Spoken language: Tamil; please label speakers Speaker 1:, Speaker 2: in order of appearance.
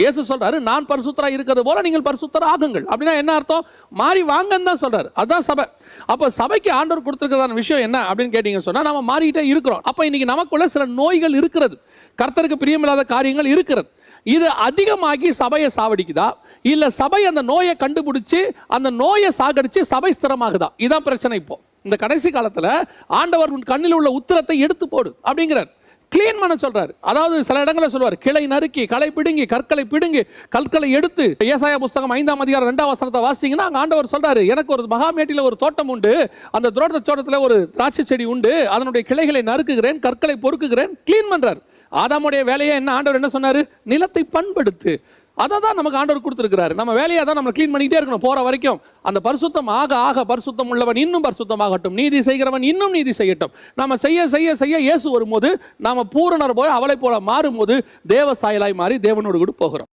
Speaker 1: இயேசு சொல்றாரு நான் பரிசுத்தரா இருக்கிறது போல நீங்கள் பரிசுத்தரா ஆகுங்கள் அப்படின்னா என்ன அர்த்தம்? மாறி வாங்கன்னு தான் சொல்றாரு. அதான் சபை. அப்ப சபைக்கு ஆண்டவர் கொடுத்துருக்கதான விஷயம் என்ன அப்படின்னு கேட்டீங்கன்னு சொன்னா நம்ம மாறிக்கிட்டே இருக்கிறோம். அப்ப இன்னைக்கு நமக்குள்ள சில நோய்கள் இருக்கிறது. கர்த்தருக்கு பிரியமில்லாத காரியங்கள் இருக்கிறது. இது அதிகமாகி சபையை சாவடிக்குதா? இல்ல சபை அந்த நோயை கண்டுபிடிச்சு அந்த நோயை சாகடிச்சு சபை ஸ்திரமாகுதா? இதான் பிரச்சனை இப்போ. இந்த கடைசி காலத்துல ஆண்டவர் உன் கண்ணில் உள்ள உத்தரத்தை எடுத்து போடு அப்படிங்கிறார். கிளீன் பண்ண சொல்றாரு. அதாவது சில இடங்களில் சொல்லுவார் கிளை நறுக்கி களை பிடுங்கி கற்களை பிடுங்கி கற்களை எடுத்து. ஏசாய புஸ்தகம் ஐந்தாம் அதிகாரம் ரெண்டாம் வசனத்தை வாசிங்கன்னா அங்கே ஆண்டவர் சொல்றாரு எனக்கு ஒரு மகாமேட்டில ஒரு தோட்டம் உண்டு. அந்த தோட்ட தோட்டத்தில் ஒரு திராட்சை செடி உண்டு. அதனுடைய கிளைகளை நறுக்குகிறேன் கற்களை பொறுக்குகிறேன். கிளீன் பண்றாரு ஆதாமுடைய வேலையை என்ன? ஆண்டவர் என்ன சொன்னாரு? நிலத்தை பண்படுத்து. அதை தான் நமக்கு ஆண்டவர் கொடுத்துருக்கிறாரு. நம்ம வேலையை தான் நம்ம க்ளீன் பண்ணிக்கிட்டே இருக்கணும் போகிற வரைக்கும். அந்த பரிசுத்தம் ஆக ஆக பரிசுத்தம் உள்ளவன் இன்னும் பரிசுத்தமாகட்டும். நீதி செய்கிறவன் இன்னும் நீதி செய்யட்டும். நம்ம செய்ய செய்ய செய்ய இயேசு வரும்போது நாம் பூரணர் போய் அவளை போல மாறும்போது தேவ சாயலாய் மாறி தேவனோடு கூட போகிறோம்.